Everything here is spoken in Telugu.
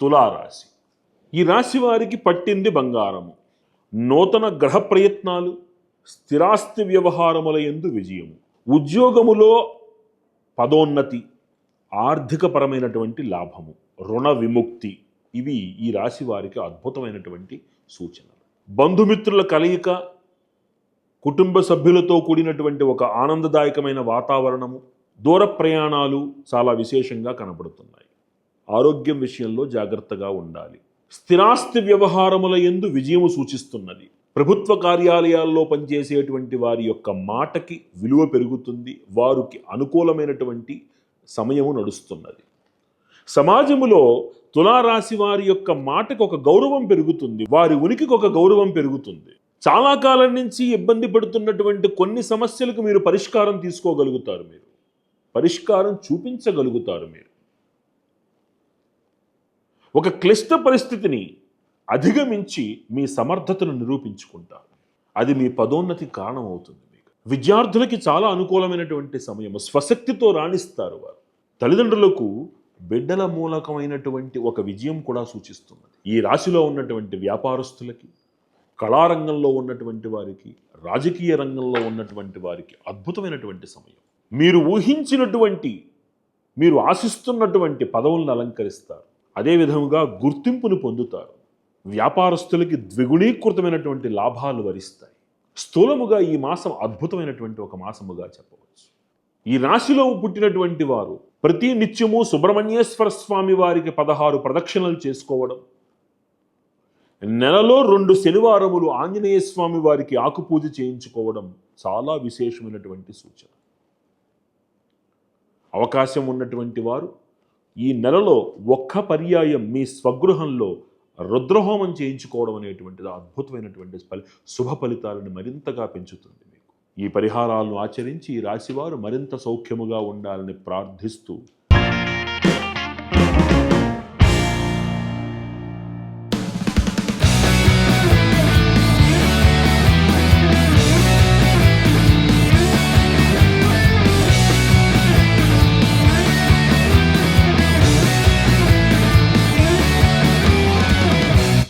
తులారాశి. ఈ రాశి వారికి పట్టింది బంగారము. నూతన గ్రహ ప్రయత్నాలు స్థిరాస్తి వ్యవహారముల ఎందు విజయము. ఉద్యోగములో పదోన్నతి ఆర్థికపరమైనటువంటి లాభము రుణ విముక్తి ఇవి ఈ రాశి వారికి అద్భుతమైనటువంటి సూచనలు. బంధుమిత్రుల కలయిక కుటుంబ సభ్యులతో కూడినటువంటి ఒక ఆనందదాయకమైన వాతావరణము దూర ప్రయాణాలు చాలా విశేషంగా కనబడుతున్నాయి. ఆరోగ్యం విషయంలో జాగ్రత్తగా ఉండాలి. స్థిరాస్తి వ్యవహారముల ఎందు విజయము సూచిస్తున్నది. ప్రభుత్వ కార్యాలయాల్లో పనిచేసేటువంటి వారి యొక్క మాటకి విలువ పెరుగుతుంది. వారికి అనుకూలమైనటువంటి సమయము నడుస్తున్నది. సమాజములో తులారాశి వారి యొక్క మాటకు ఒక గౌరవం పెరుగుతుంది. వారి ఉనికికి ఒక గౌరవం పెరుగుతుంది. చాలా కాలం నుంచి ఇబ్బంది పడుతున్నటువంటి కొన్ని సమస్యలకు మీరు పరిష్కారం తీసుకోగలుగుతారు మీరు. పరిష్కారం చూపించగలుగుతారు మీరు. ఒక క్లిష్ట పరిస్థితిని అధిగమించి మీ సమర్థతను నిరూపించుకుంటారు. అది మీ పదోన్నతి కారణం అవుతుంది మీకు. విద్యార్థులకి చాలా అనుకూలమైనటువంటి సమయం. స్వశక్తితో రాణిస్తారు వారు. తల్లిదండ్రులకు బిడ్డల మూలకమైనటువంటి ఒక విజయం కూడా సూచిస్తున్నది. ఈ రాశిలో ఉన్నటువంటి వ్యాపారస్తులకి కళారంగంలో ఉన్నటువంటి వారికి రాజకీయ రంగంలో ఉన్నటువంటి వారికి అద్భుతమైనటువంటి సమయం. మీరు ఊహించినటువంటి మీరు ఆశిస్తున్నటువంటి పదవులను అలంకరిస్తారు. అదేవిధముగా గుర్తింపును పొందుతారు. వ్యాపారస్తులకి ద్విగుణీకృతమైనటువంటి లాభాలు వరిస్తాయి. స్థూలముగా ఈ మాసం అద్భుతమైనటువంటి ఒక మాసముగా చెప్పవచ్చు. ఈ రాశిలో పుట్టినటువంటి వారు ప్రతి నిత్యము సుబ్రహ్మణ్యేశ్వర స్వామి వారికి పదహారు ప్రదక్షిణలు చేసుకోవడం. నెలలో రెండు శనివారములు ఆంజనేయ స్వామి వారికి ఆకుపూజ చేయించుకోవడం చాలా విశేషమైనటువంటి సూచన. అవకాశం ఉన్నటువంటి వారు ఈ నెలలో ఒక్క పర్యాయం మీ స్వగృహంలో రుద్రహోమం చేయించుకోవడం అనేటువంటిది అద్భుతమైనటువంటి ఫలి శుభ ఫలితాలను మరింతగా పెంచుతుంది మీకు. ఈ పరిహారాలను ఆచరించి ఈ రాశివారు మరింత సౌఖ్యముగా ఉండాలని ప్రార్థిస్తూ